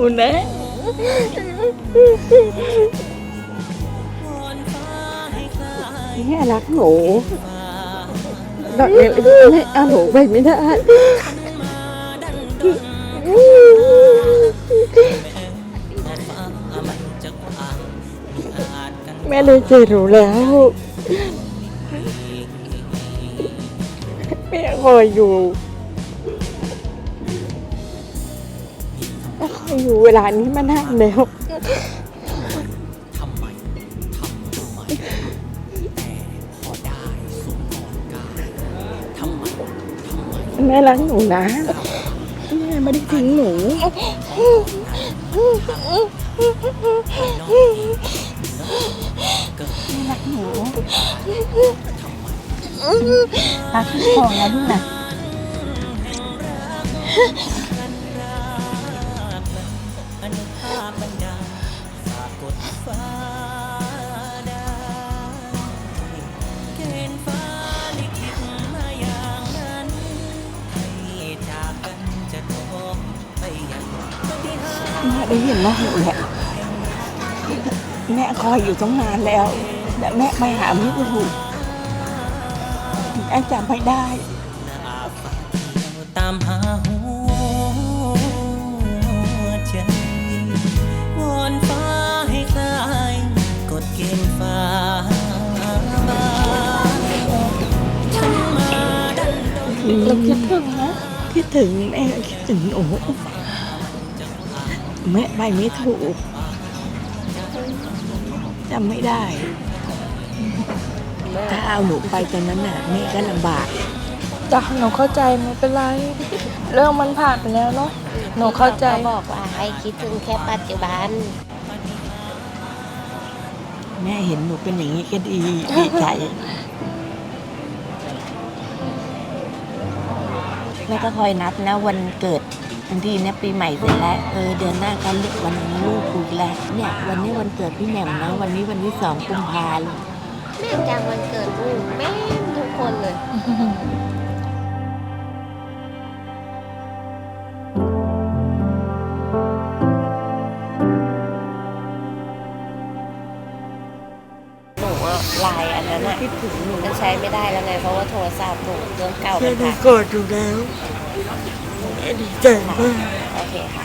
นูนะแม่รักหนูรักแม่ไม่เอาหนูไปไม่ได้แม่เลยเจอหนูแล้วแม่คอยอยู่ แม่ค่อยอยู่เวลานี้มานานแล้วทำไมทำทำไมแต่พอได้สมก่อนกายทำไมทำไมแม่รักหนูนะแม่ไม่ได้ทิ้งหนูรักหนูรักทุกคนนะลูกนะ นุภาพบันดาฝากกดฟ้าได้เกณฑ์ฟ้าลิขิตมาอย่างนั้น ให้จากกันจะทองไปอย่างปฏิหารแม่ได้ยินว่าหนูแหละแม่คอยอยู่ตั้งนานแล้วแต่แม่ไปหาไม่ถูกแม่จำไม่ได้ ตามหา เราคิดถึงนะคิดถึงแม่คิดถึงหนูแม่ไปไม่ถูกจำไม่ได้ถ้าเอาหนูไปตอนนั้นน่ะแม่ก็ลำบากจ้ะหนูเข้าใจไม่เป็นไร เรื่องมันผ่านไปแล้วเนาะหนูเข้าใจขบอกว่าให้คิดถึงแค่ปัจจุบัน แม่เห็นหนูเป็นอย่างนี้ก็ดีดีใจ แม่ก็คอยนับนะวันเกิดบางทีเนี่ยปีใหม่เสร็จแล้วเออเดือนหน้าก็เลือกวันลูกกูอีกแล้วเนี่ยวันนี้วันเกิดพี่แหม่มนะวันนี้วันที่สองกุมภาเลยแม่จังวันเกิดลูกแม่นทุกคนเลย หนูอะไลน์อันนั้นอะคิดถึงหนูมันใช้ไม่ได้แล้วไงเพราะว่าโทรศัพท์หนูเครื่องเก่าแม่มันดีพังกอดอยู่แล้วแม่ดีใจมากโอเคค่ะ